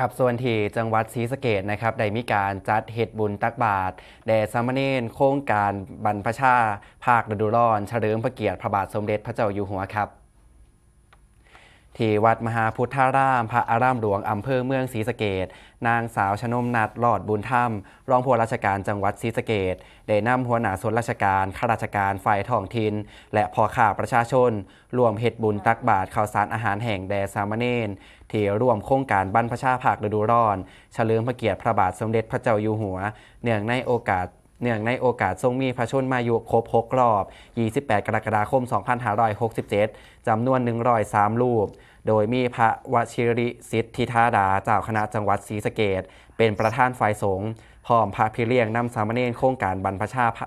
ครับส่วนที่จังหวัดศรีสะเกดนะครับได้มีการจัดเหตุบุญตักบาตรแด่สามเณรโครงการบรรพชา ภาคฤดูร้อน เฉลิมพระเกียรติพระบาทสมเด็จพระเจ้าอยู่หัวครับ ที่วัดมหาพุทธาราม พระอารามหลวงอำเภอเมืองศรีสะเกดนางสาวชนมนัดลอดบุญธรรม รองผู้ว่าราชการจังหวัดศรีสะเกดได้นำหัวหน้าส่วนราชการข้าราชการฝ่ายท้องถิ่นและพ่อข้าประชาชน รวมเฮ็ดบุญตักบาตรข้าวสารอาหารแห่งแด่สามเณรที่ร่วมโครงการบรรพชาภาคฤดูร้อน เฉลิมพระเกียรติพระบาทสมเด็จพระเจ้าอยู่หัว เนื่องในโอกาส เนื่องในโอกาสทรงมีพระชนมายุครบ6รอบ 28 กรกฎาคม 2567 จำนวน 103 รูป โดยมีพระวชิริสิทธิธาดาเจ้าคณะจังหวัดศรีสะเกดเป็นประธานฝ่ายสงฆ์พร้อมพระพิเรียงนำสามเณรโครงการบรรพชาพ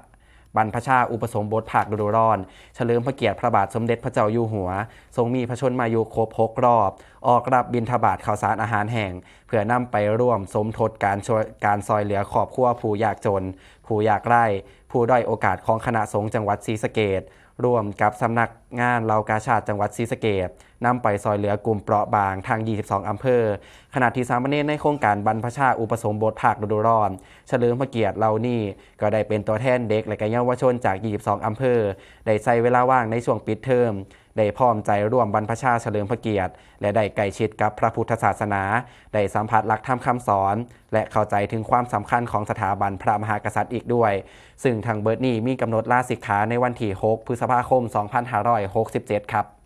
บรรพชาอุปสมบทภาคฤดูร้อน เฉลิมพระเกียรติพระบาทสมเด็จพระเจ้าอยู่หัว ทรงมีพระชนมายุครบ6รอบ ออกรับบิณฑบาตข่าวสารอาหารแห่ง เพื่อนำไปร่วมสมทบการช่วยการซอยเหลือขอบขั้วผู้ยากจน ผู้ยากไร้ผู้ด้อยโอกาสของคณะสงฆ์จังหวัดศรีสะเกด ร่วมกับสำนักงานเหล่ากาชาติจังหวัดศรีสะเกดนำไปซอยเหลือกลุ่มเปราะบางทาง 22 อำเภอ ขณะที่สามเณรในโครงการบรรพชาอุปสมบทภาคฤดูร้อน เฉลิมพระเกียรติเหล่านี้ก็ได้เป็นตัวแทนเด็กและกเยาวชนจาก 22 อำเภอ ได้ใช้เวลาว่างในช่วงปิดเทอม ได้พร้อมใจร่วมบรรพชาเฉลิมพระเกียรติ และได้ใกล้ชิดกับพระพุทธศาสนา ได้สัมผัสหลักธรรมคำสอน และเข้าใจถึงความสำคัญของสถาบันพระมหากษัตริย์อีกด้วย ซึ่งทางเบิร์ดนี่มีกำหนดลาสิกขาในวันที่ 6 พฤษภาคม 2567 ครับ